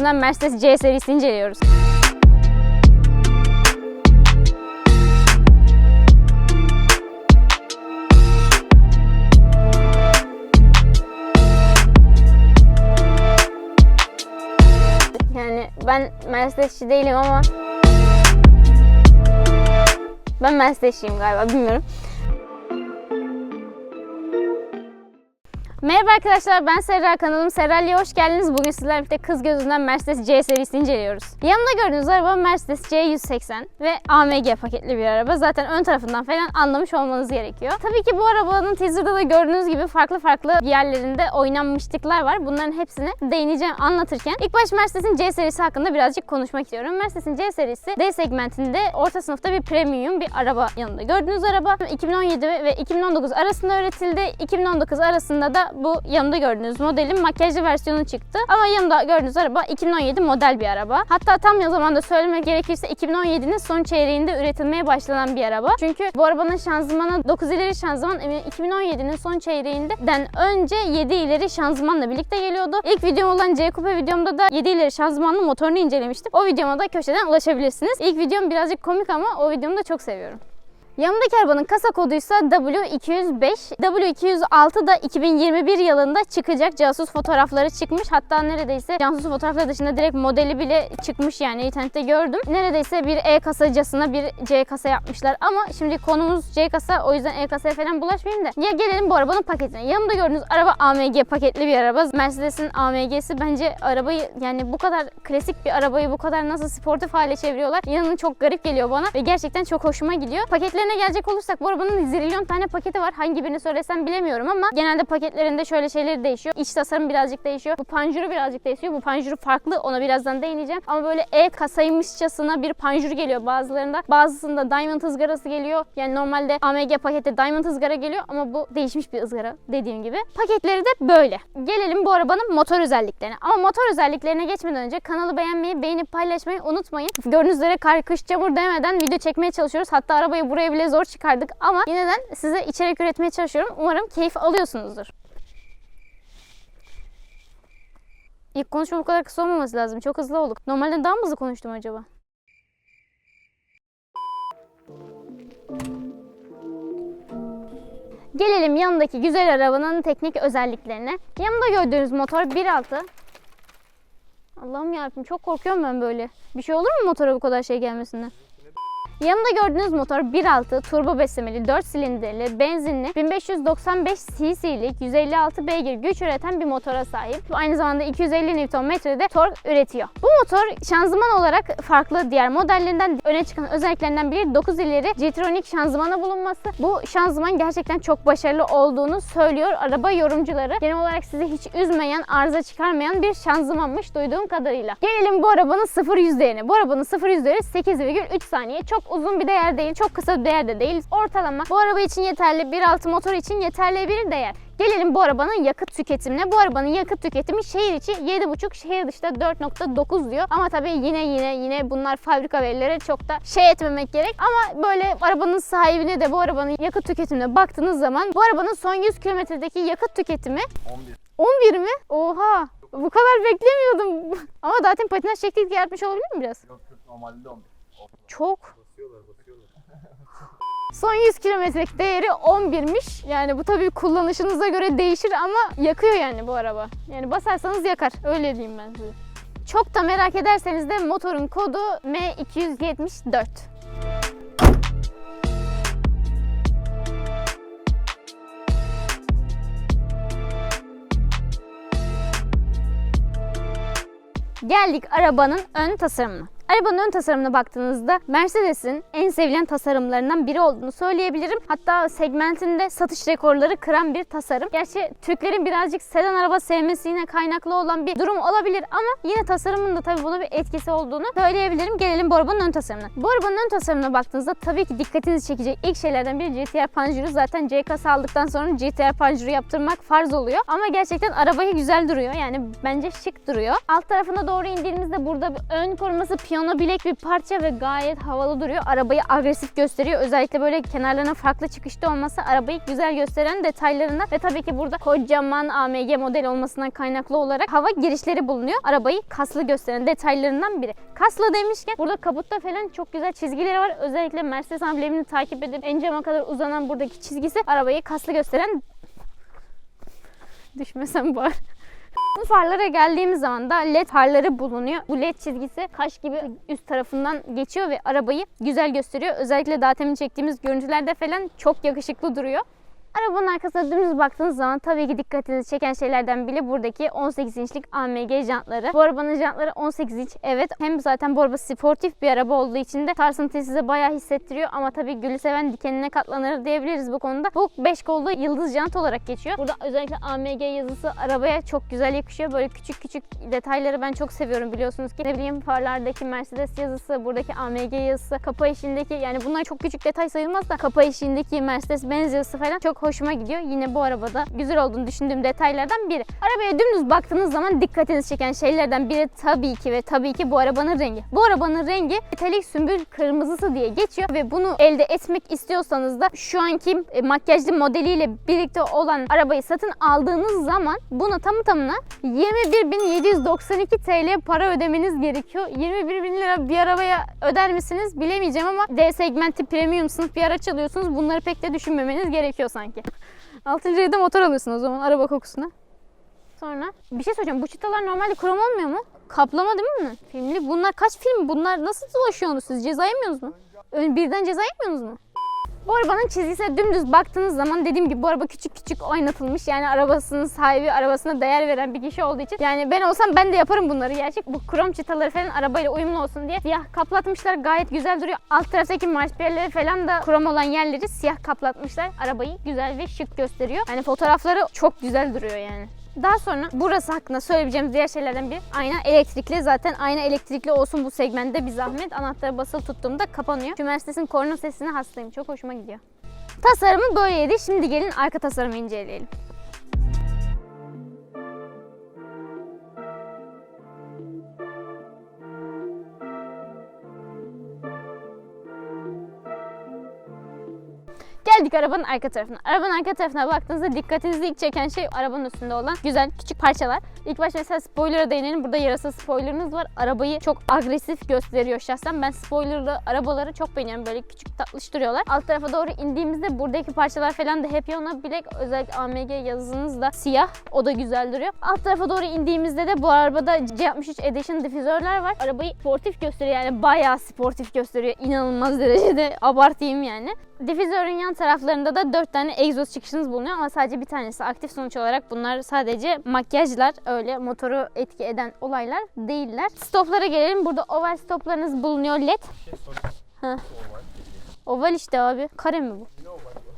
gözünden Mercedes C serisini inceliyoruz. Yani ben Mercedesçi değilim ama ben Mercedesçiyim galiba bilmiyorum. Merhaba arkadaşlar ben Serra kanalım Serra'ya hoş geldiniz. Bugün sizlerle birlikte kız gözünden Mercedes C serisini inceliyoruz. Yanımda gördüğünüz araba Mercedes C180 ve AMG paketli bir araba. Zaten ön tarafından falan anlamış olmanız gerekiyor. Tabii ki bu arabanın teaser'da da gördüğünüz gibi farklı farklı yerlerinde oynanmışlıklar var. Bunların hepsini değineceğim anlatırken ilk baş Mercedes'in C serisi hakkında birazcık konuşmak istiyorum. Mercedes'in C serisi D segmentinde orta sınıfta bir premium bir araba yanında. Gördüğünüz araba 2017 ve 2019 arasında üretildi. 2019 arasında da bu yanımda gördüğünüz modelin makyajlı versiyonu çıktı. Ama yanımda gördüğünüz araba 2017 model bir araba. Hatta tam ya zamanda söylemek gerekirse 2017'nin son çeyreğinde üretilmeye başlanan bir araba. Çünkü bu arabanın şanzımanı 9 ileri şanzıman eminim 2017'nin son çeyreğinden önce 7 ileri şanzımanla birlikte geliyordu. İlk videom olan C Coupe videomda da 7 ileri şanzımanlı motorunu incelemiştim. O videoma da köşeden ulaşabilirsiniz. İlk videom birazcık komik ama o videomu da çok seviyorum. Yanımdaki arabanın kasa koduysa W205. W206 da 2021 yılında çıkacak casus fotoğrafları çıkmış. Hatta neredeyse casus fotoğrafları dışında direkt modeli bile çıkmış yani internette gördüm. Neredeyse bir E kasacasına bir C kasa yapmışlar ama şimdi konumuz C kasa o yüzden E kasaya falan bulaşmayayım da. Ya gelelim bu arabanın paketine. Yanımda gördüğünüz araba AMG paketli bir araba. Mercedes'in AMG'si bence arabayı yani bu kadar klasik bir arabayı bu kadar nasıl sportif hale çeviriyorlar. İnanın çok garip geliyor bana ve gerçekten çok hoşuma gidiyor. Paketlerine gelecek olursak bu arabanın zilyon tane paketi var. Hangi birini söylesem bilemiyorum ama genelde paketlerinde şöyle şeyleri değişiyor. İç tasarım birazcık değişiyor. Bu panjuru birazcık değişiyor. Bu panjuru farklı. Ona birazdan değineceğim. Ama böyle E kasaymışçasına bir panjur geliyor bazılarında. Bazısında diamond ızgarası geliyor. Yani normalde AMG pakette diamond ızgara geliyor ama bu değişmiş bir ızgara dediğim gibi. Paketleri de böyle. Gelelim bu arabanın motor özelliklerine. Ama motor özelliklerine geçmeden önce kanalı beğenmeyi, beğenip paylaşmayı unutmayın. Gördüğünüz üzere kar, kış, çamur demeden video çekmeye çalışıyoruz. Hatta arabayı buraya bile zor çıkardık ama yine de size içerik üretmeye çalışıyorum. Umarım keyif alıyorsunuzdur. İlk konuşma bu kadar kısa olmaması lazım. Çok hızlı olduk. Normalde daha mı hızlı konuştum acaba? Gelelim yanındaki güzel arabanın teknik özelliklerine. Yanımda gördüğünüz motor 1.6. Allah'ım yarabbim çok korkuyorum ben böyle. Bir şey olur mu motora bu kadar şey gelmesinden? Yanımda gördüğünüz motor 1.6 turbo beslemeli 4 silindirli benzinli 1595 cc'lik 156 beygir güç üreten bir motora sahip. Aynı zamanda 250 Nm'de tork üretiyor. Bu motor şanzıman olarak farklı diğer modellerinden öne çıkan özelliklerinden biri 9 ileri G-Tronic şanzımana bulunması. Bu şanzıman gerçekten çok başarılı olduğunu söylüyor araba yorumcuları. Genel olarak sizi hiç üzmeyen, arıza çıkarmayan bir şanzımanmış duyduğum kadarıyla. Gelelim bu arabanın 0-100 değerine. Bu arabanın 0-100 değeri 8,3 saniye. Çok uzun bir değer değil, çok kısa bir değer de değil. Ortalama bu araba için yeterli, 1.6 motor için yeterli bir değer. Gelelim bu arabanın yakıt tüketimine. Bu arabanın yakıt tüketimi şehir içi 7.5, şehir dışında 4.9 diyor. Ama tabii yine yine yine bunlar fabrika verileri çok da şey etmemek gerek. Ama böyle arabanın sahibine de bu arabanın yakıt tüketimine baktığınız zaman bu arabanın son 100 kilometredeki yakıt tüketimi 11. 11 mi? Oha! Bu kadar beklemiyordum. Ama zaten patinaj çektikçe artmış olabilir mi biraz? Yok yok normalde de 11. Çok. Son 100 kilometrelik değeri 11'miş. Yani bu tabii kullanışınıza göre değişir ama yakıyor yani bu araba. Yani basarsanız yakar. Öyle diyeyim ben size. Çok da merak ederseniz de motorun kodu M274. Geldik arabanın ön tasarımına. Arabanın ön tasarımına baktığınızda Mercedes'in en sevilen tasarımlarından biri olduğunu söyleyebilirim. Hatta segmentinde satış rekorları kıran bir tasarım. Gerçi Türklerin birazcık sedan araba sevmesine kaynaklı olan bir durum olabilir ama yine tasarımın da tabii buna bir etkisi olduğunu söyleyebilirim. Gelelim bu arabanın ön tasarımına. Bu arabanın ön tasarımına baktığınızda tabii ki dikkatinizi çekecek ilk şeylerden biri GTR panjuru. Zaten C kasa aldıktan sonra GTR panjuru yaptırmak farz oluyor. Ama gerçekten arabayı güzel duruyor. Yani bence şık duruyor. Alt tarafına doğru indiğimizde burada ön koruması piyon piyano bilek bir parça ve gayet havalı duruyor. Arabayı agresif gösteriyor. Özellikle böyle kenarlarına farklı çıkışta olması arabayı güzel gösteren detaylarından ve tabii ki burada kocaman AMG model olmasından kaynaklı olarak hava girişleri bulunuyor. Arabayı kaslı gösteren detaylarından biri. Kaslı demişken burada kaputta falan çok güzel çizgileri var. Özellikle Mercedes amblemini takip edip en cama kadar uzanan buradaki çizgisi arabayı kaslı gösteren düşmesem bari. Bu farlara geldiğimiz zaman da led farları bulunuyor. Bu led çizgisi kaş gibi üst tarafından geçiyor ve arabayı güzel gösteriyor. Özellikle daha temin çektiğimiz görüntülerde falan çok yakışıklı duruyor. Arabanın arkasına dümdüz baktığınız zaman tabii ki dikkatinizi çeken şeylerden biri buradaki 18 inçlik AMG jantları. Bu arabanın jantları 18 inç. Evet hem zaten bu araba sportif bir araba olduğu için de sarsıntıyı size bayağı hissettiriyor ama tabii gülü seven dikenine katlanır diyebiliriz bu konuda. Bu 5 kollu yıldız jant olarak geçiyor. Burada özellikle AMG yazısı arabaya çok güzel yakışıyor. Böyle küçük küçük detayları ben çok seviyorum biliyorsunuz ki. Ne bileyim farlardaki Mercedes yazısı, buradaki AMG yazısı, kapa eşiğindeki yani bunlar çok küçük detay sayılmaz da kapa eşiğindeki Mercedes Benz yazısı falan çok hoşuma gidiyor. Yine bu arabada güzel olduğunu düşündüğüm detaylardan biri. Arabaya dümdüz baktığınız zaman dikkatinizi çeken şeylerden biri tabii ki ve tabii ki bu arabanın rengi. Bu arabanın rengi metalik sümbül kırmızısı diye geçiyor ve bunu elde etmek istiyorsanız da şu anki e, makyajlı modeliyle birlikte olan arabayı satın aldığınız zaman bunu tamı tamına 21.792 TL para ödemeniz gerekiyor. 21 bin lira bir arabaya öder misiniz bilemeyeceğim ama D segmenti premium sınıf bir araç alıyorsunuz. Bunları pek de düşünmemeniz gerekiyor sanki. 6. ayda motor alıyorsun o zaman araba kokusuna. Sonra bir şey söyleyeceğim. Bu çıtalar normalde krom olmuyor mu? Kaplama değil mi? Filmli. Bunlar kaç film? Bunlar nasıl dolaşıyorsunuz siz? Ceza yemiyorsunuz mu? Birden ceza yemiyorsunuz mu? Bu arabanın çizgisine dümdüz baktığınız zaman dediğim gibi bu araba küçük küçük oynatılmış. Yani arabasının sahibi arabasına değer veren bir kişi olduğu için. Yani ben olsam ben de yaparım bunları gerçek. Bu krom çıtaları falan arabayla uyumlu olsun diye siyah kaplatmışlar. Gayet güzel duruyor. Alt taraftaki marşpiyerleri falan da krom olan yerleri siyah kaplatmışlar. Arabayı güzel ve şık gösteriyor. Yani fotoğrafları çok güzel duruyor yani. Daha sonra burası hakkında söyleyebileceğimiz diğer şeylerden biri ayna elektrikli. Zaten ayna elektrikli olsun bu segmentte bir zahmet. Anahtarı basılı tuttuğumda kapanıyor. Şu Mercedes'in korna sesine hastayım. Çok hoşuma gidiyor. Tasarımı böyleydi. Şimdi gelin arka tasarımı inceleyelim. Geldik arabanın arka tarafına. Arabanın arka tarafına baktığınızda dikkatinizi ilk çeken şey arabanın üstünde olan güzel küçük parçalar. İlk başta mesela spoiler'a değinelim. Burada yarasa spoilerınız var. Arabayı çok agresif gösteriyor şahsen. Ben spoilerlı arabaları çok beğeniyorum. Böyle küçük tatlış duruyorlar. Alt tarafa doğru indiğimizde buradaki parçalar falan da hep yana bilek. Özellikle AMG yazınız da siyah. O da güzel duruyor. Alt tarafa doğru indiğimizde de bu arabada C63 Edition difüzörler var. Arabayı sportif gösteriyor yani bayağı sportif gösteriyor. İnanılmaz derecede abartayım yani. Difüzörün yan taraflarında da 4 tane egzoz çıkışınız bulunuyor ama sadece bir tanesi aktif sonuç olarak bunlar sadece makyajlar öyle motoru etki eden olaylar değiller. Stoplara gelelim. Burada oval stoplarınız bulunuyor led. Bir şey. Ha. Oval. Oval işte abi. Kare mi bu? Yine oval bu.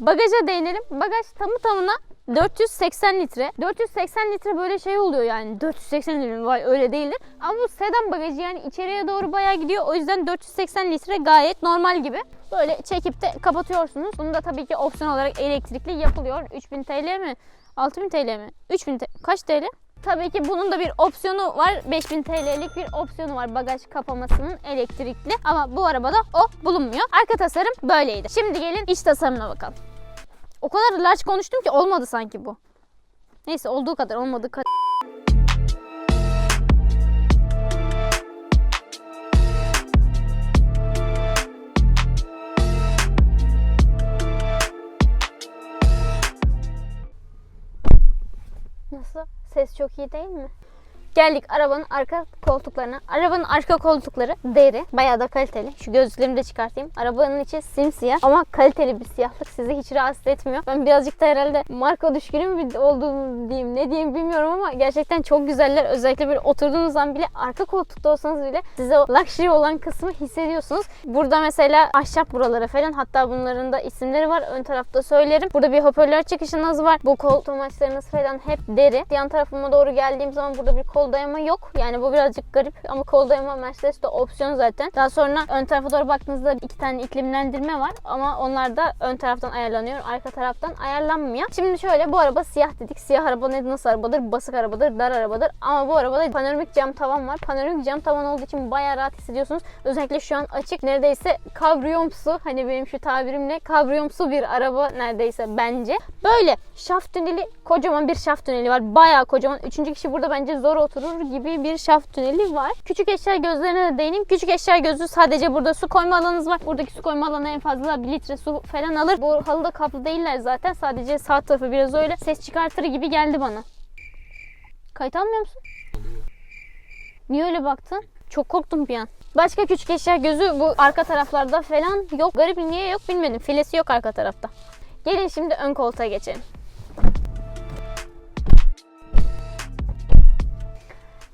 Bagaja değinelim. Bagaj tamı tamına 480 litre. 480 litre böyle şey oluyor yani. 480 litre vay öyle değildir. Ama bu sedan bagajı yani içeriye doğru bayağı gidiyor. O yüzden 480 litre gayet normal gibi. Böyle çekip de kapatıyorsunuz. Bunu da tabii ki opsiyon olarak elektrikli yapılıyor. 3000 TL mi? 6000 TL mi? 3000 TL. Kaç TL? Tabii ki bunun da bir opsiyonu var. 5000 TL'lik bir opsiyonu var bagaj kapamasının elektrikli. Ama bu arabada o bulunmuyor. Arka tasarım böyleydi. Şimdi gelin iç tasarımına bakalım. O kadar large konuştum ki olmadı sanki bu. Neyse olduğu kadar olmadığı kadar. Nasıl? Ses çok iyi değil mi? Geldik arabanın arka koltuklarına. Arabanın arka koltukları deri. Bayağı da kaliteli. Şu gözlüklerimi de çıkartayım. Arabanın içi simsiyah ama kaliteli bir siyahlık sizi hiç rahatsız etmiyor. Ben birazcık da herhalde marka düşkünü mü olduğumu diyeyim ne diyeyim bilmiyorum ama gerçekten çok güzeller. Özellikle bir oturduğunuz zaman bile arka koltukta olsanız bile size o luxury olan kısmı hissediyorsunuz. Burada mesela ahşap buraları falan hatta bunların da isimleri var. Ön tarafta söylerim. Burada bir hoparlör çıkışınız var. Bu koltuğum açlarınız falan hep deri. Yan tarafıma doğru geldiğim zaman burada bir kol kol dayama yok. Yani bu birazcık garip ama kol dayama Mercedes'te opsiyon zaten. Daha sonra ön tarafa doğru baktığınızda iki tane iklimlendirme var ama onlar da ön taraftan ayarlanıyor. Arka taraftan ayarlanmıyor. Şimdi şöyle bu araba siyah dedik. Siyah araba ne nasıl arabadır? Basık arabadır, dar arabadır. Ama bu arabada panoramik cam tavan var. Panoramik cam tavan olduğu için bayağı rahat hissediyorsunuz. Özellikle şu an açık. Neredeyse kabriyomsu hani benim şu tabirimle kabriyomsu bir araba neredeyse bence. Böyle şaft tüneli kocaman bir şaft tüneli var. Bayağı kocaman. Üçüncü kişi burada bence zor oturur gibi bir şaft tüneli var. Küçük eşya gözlerine de değineyim. Küçük eşya gözü sadece burada su koyma alanınız var. Buradaki su koyma alanı en fazla 1 litre su falan alır. Bu halıda kaplı değiller zaten. Sadece sağ tarafı biraz öyle ses çıkartır gibi geldi bana. Kayıt almıyor musun? Niye öyle baktın? Çok korktum bir an. Başka küçük eşya gözü bu arka taraflarda falan yok. Garip niye yok bilmedim. Filesi yok arka tarafta. Gelin şimdi ön koltuğa geçelim.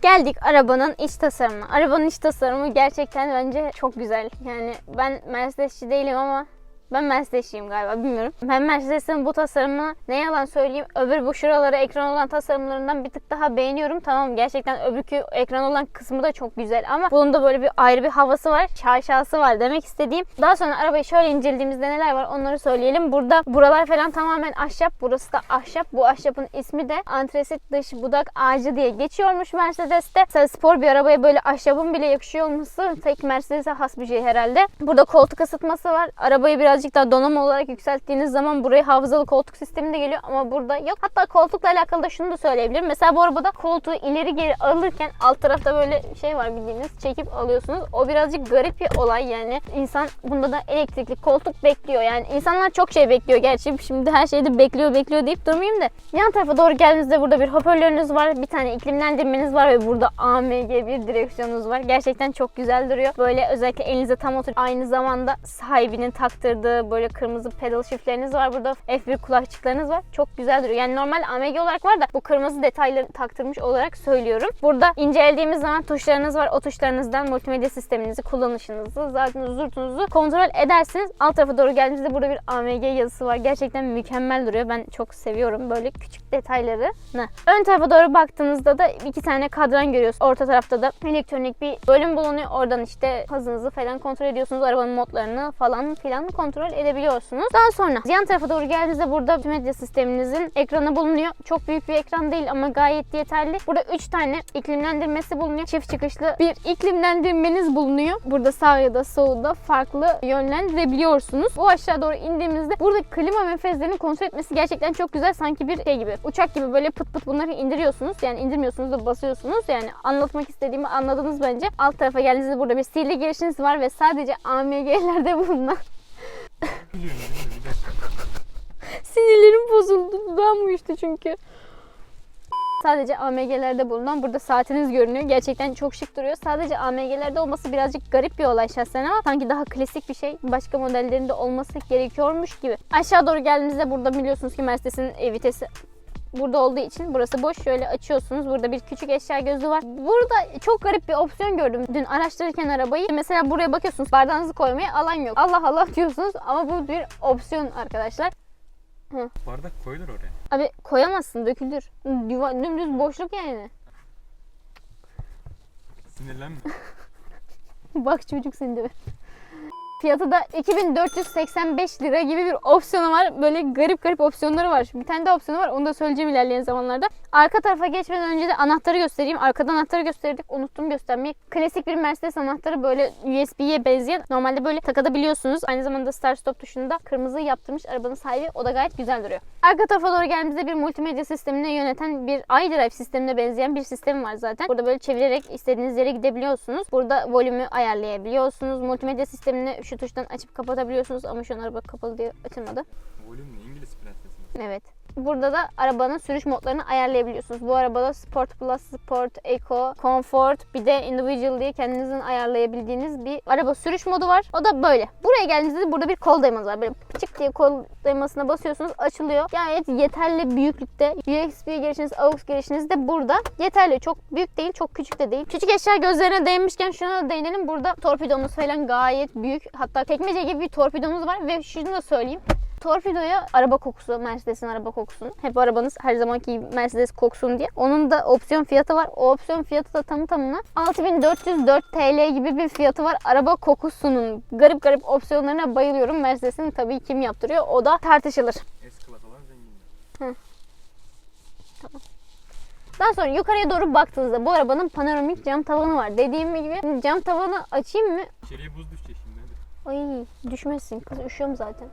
Geldik arabanın iç tasarımına. Arabanın iç tasarımı gerçekten bence çok güzel. Yani ben Mercedesçi değilim ama ben Mercedesçiyim galiba bilmiyorum. Ben Mercedes'in bu tasarımını ne yalan söyleyeyim öbür bu şuralara ekran olan tasarımlarından bir tık daha beğeniyorum. Tamam gerçekten öbürkü ekran olan kısmı da çok güzel ama bunun da böyle bir ayrı bir havası var. Şaşası var demek istediğim. Daha sonra arabayı şöyle incelediğimizde neler var onları söyleyelim. Burada buralar falan tamamen ahşap. Burası da ahşap. Bu ahşapın ismi de antresit dış budak ağacı diye geçiyormuş Mercedes'te. Mesela spor bir arabaya böyle ahşabın bile yakışıyor olması tek Mercedes'e has bir şey herhalde. Burada koltuk ısıtması var. Arabayı birazcık daha donanım olarak yükselttiğiniz zaman buraya hafızalı koltuk sistemi de geliyor ama burada yok. Hatta koltukla alakalı da şunu da söyleyebilirim. Mesela bu arabada koltuğu ileri geri alırken alt tarafta böyle şey var bildiğiniz çekip alıyorsunuz. O birazcık garip bir olay yani. İnsan bunda da elektrikli koltuk bekliyor. Yani insanlar çok şey bekliyor gerçi. Şimdi her şeyde bekliyor bekliyor deyip durmayayım da. Yan tarafa doğru geldiğinizde burada bir hoparlörünüz var. Bir tane iklimlendirmeniz var ve burada AMG bir direksiyonunuz var. Gerçekten çok güzel duruyor. Böyle özellikle elinize tam otur. Aynı zamanda sahibinin taktırdığı böyle kırmızı pedal shiftleriniz var. Burada F1 kulakçıklarınız var. Çok güzel duruyor. Yani normal AMG olarak var da bu kırmızı detayları taktırmış olarak söylüyorum. Burada incelediğimiz zaman tuşlarınız var. O tuşlarınızdan multimedya sisteminizi, kullanışınızı, zaten zurtunuzu kontrol edersiniz. Alt tarafa doğru geldiğinizde burada bir AMG yazısı var. Gerçekten mükemmel duruyor. Ben çok seviyorum böyle küçük detayları. Ön tarafa doğru baktığınızda da iki tane kadran görüyorsunuz. Orta tarafta da elektronik bir bölüm bulunuyor. Oradan işte hızınızı falan kontrol ediyorsunuz. Arabanın modlarını falan filan kontrol edebiliyorsunuz. Daha sonra yan tarafa doğru geldiğinizde burada medya sisteminizin ekranı bulunuyor. Çok büyük bir ekran değil ama gayet yeterli. Burada 3 tane iklimlendirmesi bulunuyor. Çift çıkışlı bir iklimlendirmeniz bulunuyor. Burada sağ ya da solda farklı yönlendirebiliyorsunuz. Bu aşağı doğru indiğimizde burada klima menfezlerini kontrol etmesi gerçekten çok güzel. Sanki bir şey gibi. Uçak gibi böyle pıt pıt bunları indiriyorsunuz. Yani indirmiyorsunuz da basıyorsunuz. Yani anlatmak istediğimi anladınız bence. Alt tarafa geldiğinizde burada bir sihirli girişiniz var ve sadece AMG'lerde bulunan Biliyorum biliyorum. Sinirlerim bozuldu. Dudağım uyuştu çünkü. Sadece AMG'lerde bulunan burada saatiniz görünüyor. Gerçekten çok şık duruyor. Sadece AMG'lerde olması birazcık garip bir olay şahsen ama sanki daha klasik bir şey. Başka modellerinde olması gerekiyormuş gibi. Aşağı doğru geldiğimizde burada biliyorsunuz ki Mercedes'in e, vitesi burada olduğu için burası boş. Şöyle açıyorsunuz. Burada bir küçük eşya gözü var. Burada çok garip bir opsiyon gördüm. Dün araştırırken arabayı. Mesela buraya bakıyorsunuz. Bardağınızı koymaya alan yok. Allah Allah diyorsunuz ama bu bir opsiyon arkadaşlar. Bardak koyulur oraya. Abi koyamazsın dökülür. Yuva, dümdüz boşluk yani. Sinirlenme. Bak çocuk seni de. Fiyatı da 2485 lira gibi bir opsiyonu var. Böyle garip garip opsiyonları var. Bir tane daha opsiyonu var. Onu da söyleyeceğim ilerleyen zamanlarda. Arka tarafa geçmeden önce de anahtarı göstereyim. Arkadan anahtarı gösterdik. Unuttum göstermeyi. Klasik bir Mercedes anahtarı böyle USB'ye benzeyen. Normalde böyle takabiliyorsunuz. Aynı zamanda start stop tuşunu da kırmızı yaptırmış arabanın sahibi. O da gayet güzel duruyor. Arka tarafa doğru geldiğimizde bir multimedya sistemine yöneten bir iDrive sistemine benzeyen bir sistem var zaten. Burada böyle çevirerek istediğiniz yere gidebiliyorsunuz. Burada volümü ayarlayabiliyorsunuz. Multimedya sistemini şu tuştan açıp kapatabiliyorsunuz ama şu an araba kapalı diye açılmadı. Volümlü İngiliz prensesi. Evet. Burada da arabanın sürüş modlarını ayarlayabiliyorsunuz. Bu arabada Sport Plus, Sport, Eco, Comfort bir de Individual diye kendinizin ayarlayabildiğiniz bir araba sürüş modu var. O da böyle. Buraya geldiğinizde de burada bir kol dayamanız var. Böyle çık diye kol dayamasına basıyorsunuz açılıyor. Gayet yeterli büyüklükte. USB girişiniz, AUX girişiniz de burada. Yeterli. Çok büyük değil, çok küçük de değil. Küçük eşya gözlerine değinmişken şuna da değinelim. Burada torpidomuz falan gayet büyük. Hatta tekmece gibi bir torpidomuz var ve şunu da söyleyeyim. Torpidoya araba kokusu, Mercedes'in araba kokusunu. Hep arabanız her zamanki Mercedes koksun diye. Onun da opsiyon fiyatı var. O opsiyon fiyatı da tamı tamına 6404 TL gibi bir fiyatı var. Araba kokusunun garip garip opsiyonlarına bayılıyorum. Mercedes'in tabii kim yaptırıyor o da tartışılır. S-Class olan zenginler. Daha sonra yukarıya doğru baktığınızda bu arabanın panoramik cam tavanı var. Dediğim gibi cam tavanı açayım mı? İçeriye buz düşecek şimdi. Ay düşmesin kız üşüyorum zaten.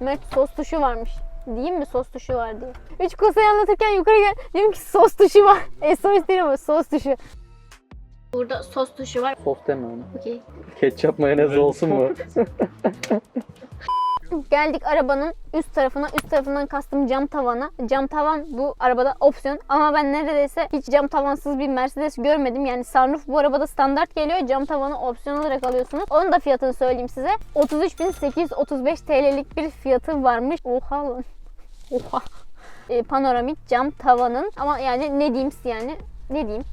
Mert sos tuşu varmış. Diyeyim mi sos tuşu var diye. Üç kosayı anlatırken yukarı gel. Diyorum ki sos tuşu var. SOS değil ama sos tuşu. Burada sos tuşu var. Sos deme ona. Okey. Ketçap mayonez olsun mu? Geldik arabanın üst tarafına. Üst tarafından kastım cam tavana. Cam tavan bu arabada opsiyon. Ama ben neredeyse hiç cam tavansız bir Mercedes görmedim. Yani sunroof bu arabada standart geliyor. Cam tavanı opsiyon olarak alıyorsunuz. Onun da fiyatını söyleyeyim size. 33.835 TL'lik bir fiyatı varmış. Oha lan. Oha. E, panoramik cam tavanın. Ama yani ne diyeyim yani. Ne diyeyim.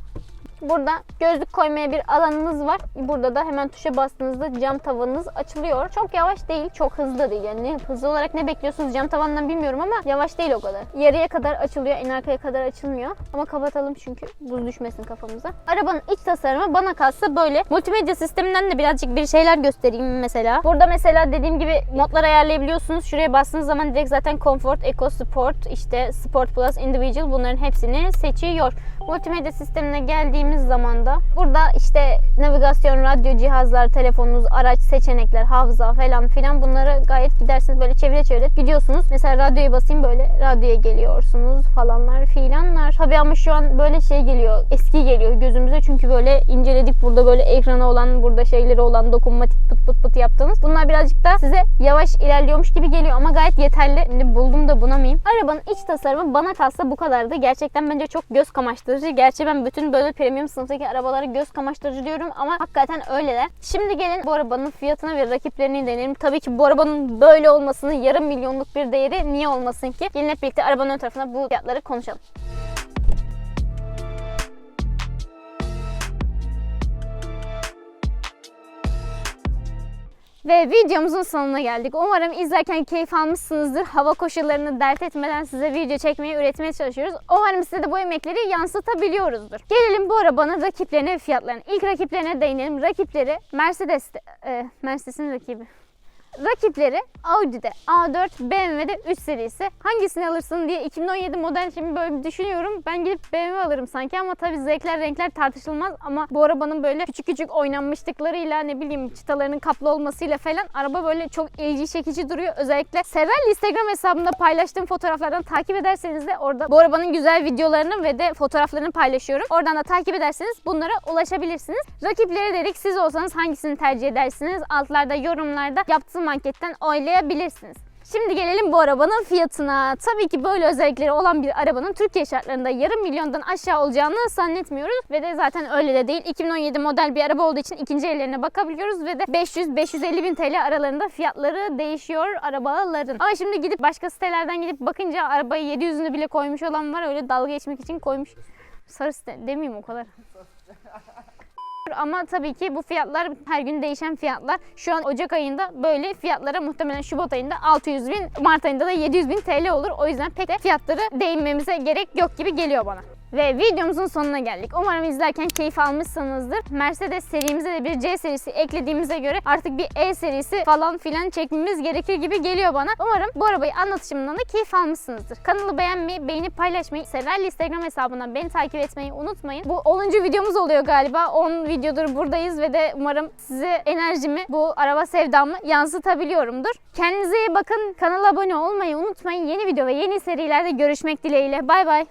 Burada gözlük koymaya bir alanınız var. Burada da hemen tuşa bastığınızda cam tavanınız açılıyor. Çok yavaş değil, çok hızlı değil. Yani ne- hızlı olarak ne bekliyorsunuz cam tavandan bilmiyorum ama yavaş değil o kadar. Yarıya kadar açılıyor, en arkaya kadar açılmıyor. Ama kapatalım çünkü buz düşmesin kafamıza. Arabanın iç tasarımı bana kalsa böyle. Multimedya sisteminden de birazcık bir şeyler göstereyim mesela. Burada mesela dediğim gibi modlar ayarlayabiliyorsunuz. Şuraya bastığınız zaman direkt zaten Comfort, Eco Sport, işte Sport Plus, Individual bunların hepsini seçiyor. Multimedya sistemine geldiğimiz zaman da burada işte navigasyon, radyo cihazlar, telefonunuz, araç seçenekler, hafıza falan filan bunları gayet gidersiniz böyle çevire çevire gidiyorsunuz. Mesela radyoyu basayım böyle radyoya geliyorsunuz falanlar filanlar. Tabii ama şu an böyle şey geliyor, eski geliyor gözümüze çünkü böyle inceledik burada böyle ekrana olan, burada şeyleri olan dokunmatik pıt pıt pıt yaptığınız. Bunlar birazcık da size yavaş ilerliyormuş gibi geliyor ama gayet yeterli. Şimdi buldum da bunamayayım. Arabanın iç tasarımı bana kalsa bu kadardı. Gerçekten bence çok göz kamaştırıcı. Gerçi ben bütün böyle premium sınıftaki arabalara göz kamaştırıcı diyorum ama hakikaten öyleler. Şimdi gelin bu arabanın fiyatına ve rakiplerini deneyelim. Tabii ki bu arabanın böyle olmasının yarım milyonluk bir değeri niye olmasın ki? Gelin hep birlikte arabanın ön tarafına bu fiyatları konuşalım. Ve videomuzun sonuna geldik. Umarım izlerken keyif almışsınızdır. Hava koşullarını dert etmeden size video çekmeye, üretmeye çalışıyoruz. Umarım size de bu emekleri yansıtabiliyoruzdur. Gelelim bu arabanın rakiplerine ve fiyatlarına. İlk rakiplerine değinelim. Rakipleri Mercedes, e, Mercedes'in rakibi. Rakipleri Audi'de A4, BMW'de 3 serisi. Hangisini alırsın diye 2017 model şimdi böyle bir düşünüyorum. Ben gidip BMW alırım sanki ama tabii zevkler renkler tartışılmaz ama bu arabanın böyle küçük küçük oynanmışlıklarıyla ne bileyim çıtalarının kaplı olmasıyla falan araba böyle çok ilgi çekici duruyor. Özellikle Serrel Instagram hesabımda paylaştığım fotoğraflardan takip ederseniz de orada bu arabanın güzel videolarını ve de fotoğraflarını paylaşıyorum. Oradan da takip ederseniz bunlara ulaşabilirsiniz. Rakipleri dedik siz olsanız hangisini tercih edersiniz? Altlarda yorumlarda yaptığım anketten oylayabilirsiniz. Şimdi gelelim bu arabanın fiyatına. Tabii ki böyle özellikleri olan bir arabanın Türkiye şartlarında yarım milyondan aşağı olacağını zannetmiyoruz. Ve de zaten öyle de değil. 2017 model bir araba olduğu için ikinci ellerine bakabiliyoruz ve de 500-550 bin TL aralarında fiyatları değişiyor arabaların. Ama şimdi gidip başka sitelerden gidip bakınca arabayı 700'ünü bile koymuş olan var. Öyle dalga geçmek için koymuş. Sarı site demeyeyim o kadar. Ama tabii ki bu fiyatlar her gün değişen fiyatlar. Şu an Ocak ayında böyle fiyatlara muhtemelen Şubat ayında 600 bin, Mart ayında da 700 bin TL olur. O yüzden pek de fiyatları değinmemize gerek yok gibi geliyor bana. Ve videomuzun sonuna geldik. Umarım izlerken keyif almışsınızdır. Mercedes serimize de bir C serisi eklediğimize göre artık bir E serisi falan filan çekmemiz gerekir gibi geliyor bana. Umarım bu arabayı anlatışımdan da keyif almışsınızdır. Kanalı beğenmeyi, beğenip paylaşmayı, Serralli Instagram hesabından beni takip etmeyi unutmayın. Bu 10. videomuz oluyor galiba. 10 videodur buradayız ve de umarım size enerjimi, bu araba sevdamı yansıtabiliyorumdur. Kendinize iyi bakın. Kanala abone olmayı unutmayın. Yeni video ve yeni serilerde görüşmek dileğiyle. Bay bay.